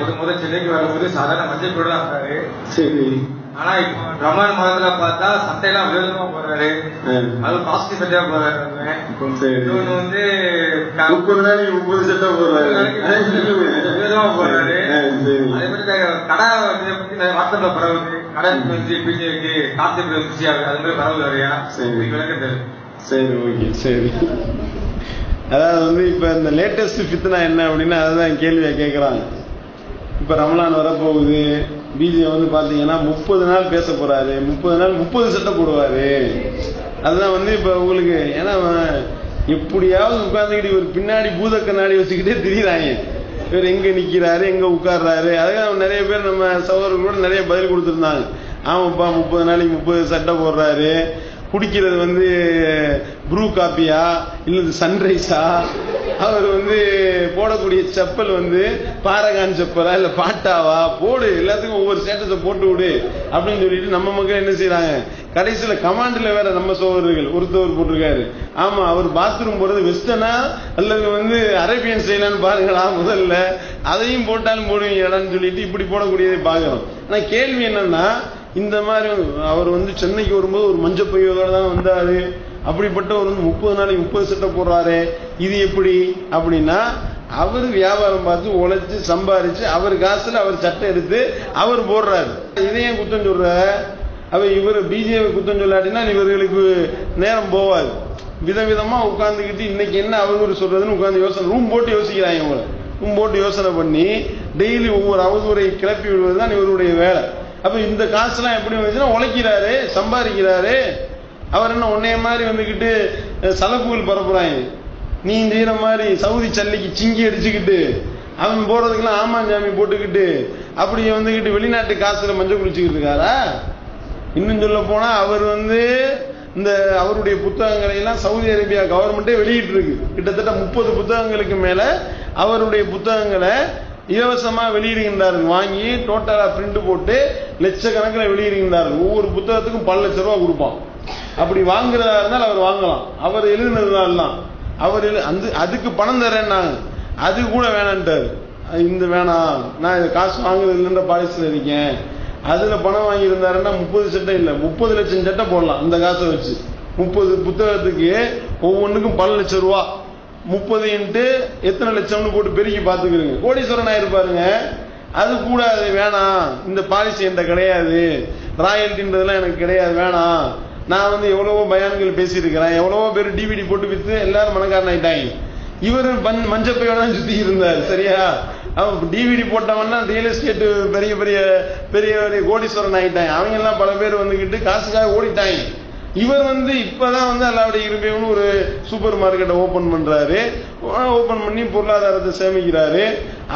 முத முத சென்னைக்கு வரும்போது சாதாரண மஞ்சள் இருந்தாரு. சரி. ஆனா இப்போ ரமலான் மாதத்துல பார்த்தா சட்டையெல்லாம் விரோதமா போறாரு. அது பாசிட்டிவ் சட்டையா போறாரு இன்னொன்னு வந்து முப்பது நாளைக்கு முப்பது சட்டை போடுறாரு விரோதமா போறாரு. அதே மாதிரி கடை பத்தி வாட்ஸ்அப்ல பரவுது. கடை வந்து பிஜேக்கு காத்து அது மாதிரி பரவுது நிறையா சரி. விளக்கத்தை சரி ஓகே. சரி. அதாவது வந்து இப்போ இந்த லேட்டஸ்ட் ஃபித்னா என்ன அப்படின்னா அதுதான் கேள்வியை கேட்குறாங்க இப்போ ரமலான் வரப்போகுது. பிஜே வந்து பார்த்தீங்கன்னா முப்பது நாள் பேச போகிறாரு முப்பது நாள் முப்பது சட்டை போடுவார். அதுதான் வந்து இப்போ உங்களுக்கு ஏன்னா எப்படியாவது உட்காந்துக்கிட்டு இவர் பின்னாடி பூத கண்ணாடி வச்சுக்கிட்டே திரியிறாங்க. இவர் எங்கே நிற்கிறாரு எங்கே உட்கார்றாரு. அதுக்காக நிறைய பேர் நம்ம சகோதரர்களோட நிறைய பதில் கொடுத்துருந்தாங்க. ஆமாப்பா முப்பது நாளைக்கு முப்பது சட்டை போடுறாரு. குடிக்கிறது வந்து ப்ரூ காப்பியா இல்லது சன்ரைஸா அவர் வந்து போடக்கூடிய செப்பல் வந்து பாரகான் செப்பலா இல்ல பாட்டாவா போடு எல்லாத்துக்கும் ஒவ்வொரு ஸ்டேட்டஸை போட்டு விடு அப்படின்னு சொல்லிட்டு நம்ம மக்கள் என்ன செய்யறாங்க கடைசியில கமாண்ட்ல வேற நம்ம சோதரர்கள் ஒருத்தவர் போட்டிருக்காரு. ஆமா அவர் பாத்ரூம் போறது வெஸ்டர்னா அல்லது வந்து அரேபியன் ஸ்டைலான்னு பாருங்களா முதல்ல. அதையும் போட்டாலும் போடுவீங்களான்னு சொல்லிட்டு இப்படி போடக்கூடியதை பார்க்குறோம். ஆனா கேள்வி என்னன்னா இந்த மாதிரி அவர் வந்து சென்னைக்கு வரும்போது ஒரு மஞ்சள் பையோட தான் வந்தாரு. அப்படிப்பட்டவர் வந்து முப்பது நாளைக்கு முப்பது சட்டை போடுறாரு. இது எப்படி? அப்படின்னா அவர் வியாபாரம் பார்த்து உழைச்சி சம்பாரிச்சு அவர் காசுல அவர் சட்டை எடுத்து அவர் போடுறாரு. இதையும் குத்தம் சொல்ற? அவ இவர் பிஜேபி குத்தம் சொல்லாட்டினா இவர்களுக்கு நேரம் போவாது. விதவிதமா உட்காந்துக்கிட்டு இன்னைக்கு என்ன அவதூறு சொல்றதுன்னு உட்காந்து யோசனை. ரூம் போட்டு யோசிக்கிறாங்க இவங்க. ரூம் போட்டு யோசனை பண்ணி டெய்லி ஒவ்வொரு அவதூறை கிளப்பி விடுவது தான் இவருடைய வேலை. அப்ப இந்த காசுலாம் எப்படி வந்துச்சுன்னா உழைக்கிறாரு சம்பாதிக்கிறாரு. அவர் என்ன உன்னைய மாதிரி வந்துக்கிட்டு சலப்புகள் பரப்புறாங்க. நீ செய்யற மாதிரி சவுதி சல்லிக்கு சிங்கி அடிச்சுக்கிட்டு அவன் போறதுக்கெல்லாம் ஆமாஞ்சாமி போட்டுக்கிட்டு அப்படி வந்துக்கிட்டு வெளிநாட்டு காசுல மஞ்சள் குளிச்சுக்கிட்டு இருக்காரா? இன்னும் சொல்ல போனா அவர் வந்து இந்த அவருடைய புத்தகங்களை எல்லாம் சவுதி அரேபியா கவர்மெண்ட்டே வெளியிட்டு இருக்கு கிட்டத்தட்ட முப்பது புத்தகங்களுக்கு மேல அவருடைய புத்தகங்களை இலவசமாக வெளியிடுகின்றார்கள் வாங்கி டோட்டலாக பிரிண்ட் போட்டு லட்சக்கணக்கில் வெளியிடுகின்றார்கள் ஒவ்வொரு புத்தகத்துக்கும் பல லட்ச ரூபா கொடுப்பான். அப்படி வாங்குறதா இருந்தால் அவர் வாங்கலாம். அவர் எழுதுனதுனாலாம் அவர் எழு அந்த அதுக்கு பணம் தரேன்னாங்க. அது கூட வேணான்ட்டார். இந்த வேணாம். நான் காசு வாங்குறது இல்லைன்ற பாலிசியில் இருக்கேன். அதில் பணம் வாங்கியிருந்தாருன்னா முப்பது சட்டை இல்லை. முப்பது லட்சம் சட்டை போடலாம். அந்த காசை வச்சு. முப்பது புத்தகத்துக்கு ஒவ்வொன்றுக்கும் பல லட்சம் ரூபா. முப்பது இன்ட்டு எத்தனை லட்சம்னு போட்டு பெருக்கி பார்த்துக்கிறீங்க. கோடீஸ்வரன் ஆயிருப்பாருங்க அது கூட அது வேணாம். இந்த பாலிசி என்கிட்ட கிடையாது. ராயல்ட்டின்றதெல்லாம் எனக்கு கிடையாது வேணாம். நான் வந்து எவ்வளவோ பயான்கள் பேசியிருக்கிறேன். எவ்வளவோ பேர் டிவிடி போட்டு வித்து எல்லாரும் மனக்காரன் ஆயிட்டாங்க. இவர் மஞ்சப்பையோட தான் சுத்தி இருந்தார் சரியா? அவன் டிவிடி போட்டவன்னா ரியல் எஸ்டேட் பெரிய பெரிய பெரிய பெரிய கோடீஸ்வரன் ஆகிட்டாங்க அவங்க எல்லாம் பல பேர் வந்துக்கிட்டு காசுக்காக ஓடிட்டாங்க. இவர் வந்து இப்பதான் வந்து அல்லாவுடைய இருப்பையும் ஒரு சூப்பர் மார்க்கெட்டை ஓபன் பண்றாரு. ஓபன் பண்ணி பொருளாதாரத்தை சேமிக்கிறாரு.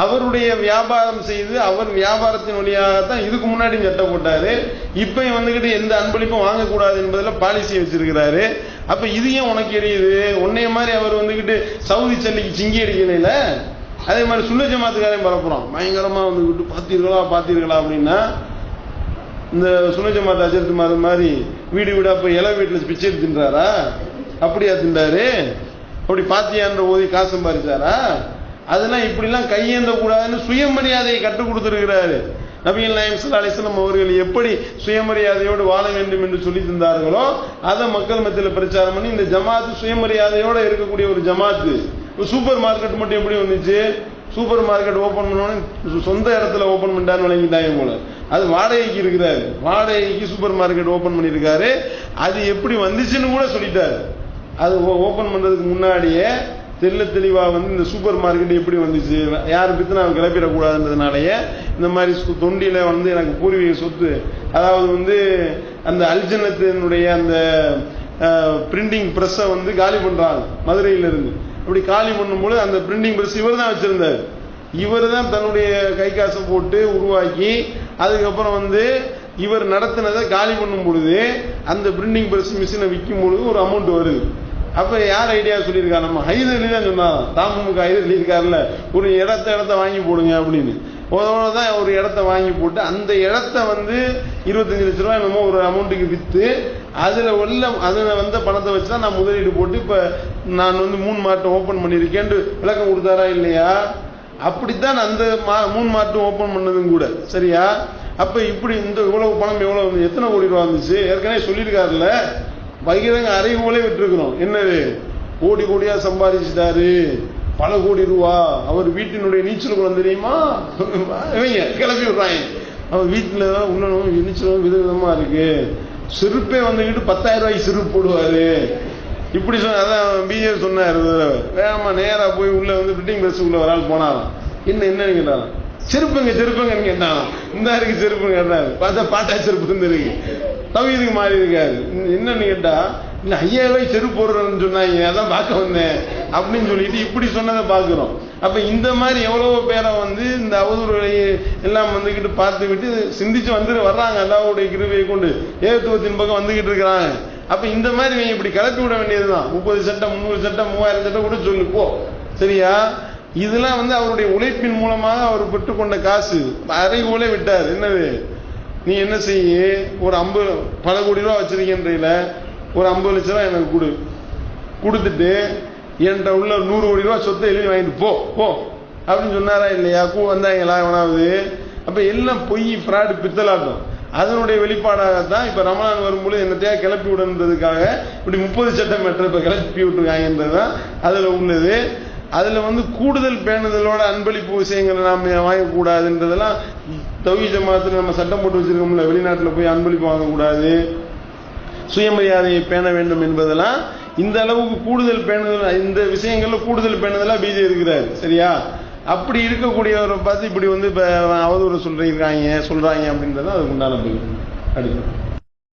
அவருடைய வியாபாரம் செய்து அவர் வியாபாரத்தின் வழியாக தான் இதுக்கு முன்னாடி சட்டம் போட்டாரு. இப்பயும் வந்துகிட்டு எந்த அன்பளிப்பும் வாங்கக்கூடாது என்பதில் பாலிசி வச்சிருக்கிறாரு. அப்ப இது ஏன் உனக்கு எரியுது? உன்னைய மாதிரி அவர் வந்துகிட்டு சவுதி சல்லிக்கு சிங்கி அடிக்கல அதே மாதிரி சுண்ண ஜமாத்துக்காரையும் பரப்புறோம் பயங்கரமா வந்துகிட்டு பார்த்தீர்களா பார்த்தீர்களா அப்படின்னா இந்த சுண்ண ஜமாத் அஜர்த்து மாதிரி வீடு வீடாக போய் இலை வீட்டில் பிச்சை தின்றாரா? அப்படியா தின்றாரு? அப்படி பாத்தியான்ற ஓதி காசு சம்பாதிச்சாரா அதெல்லாம் இப்படிலாம் கையேந்த கூடாதுன்னு சுயமரியாதையை கற்றுக் கொடுத்துருக்கிறாரு. நபிகள் நாயம் சல்லா அலிஸ்லாம் அவர்கள் எப்படி சுயமரியாதையோடு வாழ வேண்டும் என்று சொல்லி தந்தார்களோ அதை மக்கள் மத்தியில் பிரச்சாரம் பண்ணி இந்த ஜமாத்து சுயமரியாதையோடு இருக்கக்கூடிய ஒரு ஜமாத்து. சூப்பர் மார்க்கெட் மட்டும் எப்படி வந்துச்சு? சூப்பர் மார்க்கெட் ஓப்பன் பண்ணோன்னு சொந்த இடத்துல ஓப்பன் பண்ணிட்டான்னு வழங்கிட்டாங்க போல. அது வாடகைக்கு இருக்கிறாரு வாடகைக்கு சூப்பர் மார்க்கெட் ஓப்பன் பண்ணியிருக்காரு. அது எப்படி வந்துச்சுன்னு கூட சொல்லிட்டாரு. அது ஓப்பன் பண்ணுறதுக்கு முன்னாடியே தெல்ல தெளிவாக வந்து இந்த சூப்பர் மார்க்கெட் எப்படி வந்துச்சு யார் பித்து நான் கிளப்பிடக்கூடாதுன்றதுனாலயே இந்த மாதிரி தொண்டியில் வந்து எனக்கு பூர்வீக சொத்து அதாவது வந்து அந்த அல்ஜனத்தினுடைய அந்த பிரிண்டிங் ப்ரெஸ்ஸை வந்து காலி பண்ணுறாங்க மதுரையிலிருந்து. இப்படி காலி காலி பொழுது அந்த பிரிண்டிங் பிரஸ் இவர் தான் வச்சுருந்தார். இவர் தான் தன்னுடைய கை காசை போட்டு உருவாக்கி அதுக்கப்புறம் வந்து இவர் நடத்தினதை காலி பண்ணும் பொழுது அந்த பிரிண்டிங் பிரஸ் மிஷினை விற்கும் பொழுது ஒரு அமௌண்ட் வருது. அப்போ யார் ஐடியா சொல்லியிருக்கா நம்ம ஹைதர் அலி தான் சொன்னாராம். தாமுக ஹைதர் அலி இருக்காருல்ல. ஒரு இடத்த இடத்த வாங்கி போடுங்க அப்படின்னு. தான் ஒரு இடத்த வாங்கி போட்டு அந்த இடத்த வந்து இருபத்தஞ்சு லட்ச ரூபாய் என்னமோ ஒரு அமௌண்ட்டுக்கு விற்று அதில் உள்ள அதில் வந்த பணத்தை வச்சு தான் நான் முதலீடு போட்டு இப்போ நான் வந்து மூணு மார்ட்டை ஓப்பன் பண்ணியிருக்கேன்ட்டு விளக்கம் கொடுத்தாரா இல்லையா? அப்படித்தான் அந்த மா மூணு மார்ட்டும் ஓப்பன் பண்ணதும் கூட சரியா? அப்போ இப்படி இந்த இவ்வளவு பணம் எவ்வளோ வந்து எத்தனை கோடி ரூபா வந்துச்சு? ஏற்கனவே சொல்லியிருக்காருல்ல பகிரங்க அறைகோலே விட்டுருக்குறோம். என்னது? கோடி கோடியாக சம்பாதிச்சிட்டாரு பல கோடி ரூபா அவர் வீட்டினுடைய நீச்சல் குளம் தெரியுமா? இவங்க கிளப்பி விடுறாங்க. அவர் வீட்டில் உண்ணணும் நீச்சலும் விதவிதமா இருக்கு. செருப்பே வந்துக்கிட்டு பத்தாயிரம் ரூபாய்க்கு செருப்பு போடுவாரு. இப்படி சொன்ன அதான் பிஏ சொன்னார். ஒரு தடவை. வேகமா போய் உள்ள வந்து பிரிட்டிங் பிரஸ் உள்ள ஒரு ஆள் போனாராம். என்ன என்னன்னு கேட்டாராம். செருப்புங்க செருப்புங்கன்னு கேட்டாராம். இந்த இருக்கு செருப்புங்க கேட்டாரு. பார்த்தா பாட்டா செருப்பு இருந்துருக்கு தவிதுக்கு மாறி இருக்காரு. என்னன்னு கேட்டா இல்லை ஐயாயிரம் ரூபாய் செருப்பு போடுறேன்னு சொன்னாங்க. அதான் பார்க்க வந்தேன். அப்படின்னு சொல்லிட்டு இப்படி சொன்னதை பார்க்குறோம். அப்போ இந்த மாதிரி எவ்வளவோ பேரை வந்து இந்த அவதூறுகளை எல்லாம் வந்துக்கிட்டு பார்த்து விட்டு சிந்திச்சு வந்து வர்றாங்க அல்லாவுடைய கிருவியை கொண்டு. ஏகத்துவத்தின் பக்கம் வந்துகிட்டு இருக்கிறாங்க. அப்போ இந்த மாதிரி இவங்க இப்படி கிளப்பி விட வேண்டியதுதான். முப்பது சட்டம் முந்நூறு சட்டம் மூவாயிரம் சட்டம் கூட சொல்லு போ. சரியா? இதெல்லாம் வந்து அவருடைய உழைப்பின் மூலமாக அவர் பெற்றுக்கொண்ட காசு. அறைகோலே விட்டார். என்னது? நீ என்ன செய்ய? ஒரு ஐம்பது பல கோடி ரூபா வச்சிருக்கேன்றீல. ஒரு ஐம்பது லட்ச ரூபா எனக்கு கொடு. கொடுத்துட்டு என்கிட்ட உள்ள நூறு கோடி ரூபா சொத்தை எழுதி வாங்கிட்டு போ போ. அப்படின்னு சொன்னாரா இல்லையா? கூ வந்தாங்களா எவனாவது. அப்போ எல்லாம் பொய் ஃப்ராடு பித்தலாட்டம் அதனுடைய வெளிப்பாடாகத்தான் இப்போ ரமலான் வரும்போது என்னத்தையா கிளப்பி விடன்றதுக்காக இப்படி முப்பது சட்டம் மெட்டர் இப்போ கிளப்பி விட்டுருக்காங்கன்றதுதான் அதில் உள்ளது. அதில் வந்து கூடுதல் பேணுதலோட அன்பளிப்பு விஷயங்களை நாம் வாங்கக்கூடாதுன்றதெல்லாம் தவி ஜமாத்துல நம்ம சட்டம் போட்டு வச்சிருக்கோம்ல வெளிநாட்டில் போய் அன்பளிப்பு வாங்கக்கூடாது. சுயமரியாதையை பேண வேண்டும் என்பதெல்லாம் இந்த அளவுக்கு கூடுதல் பேணுதல் இந்த விஷயங்கள்ல கூடுதல் பேணுதலாக பிஜே இருக்கிறார். சரியா? அப்படி இருக்கக்கூடியவரை பார்த்து இப்படி வந்து இப்போ அவதூறு சொல்றாங்க சொல்றாங்க அப்படின்றது அதுக்கு உண்டான பதில். அடுத்து.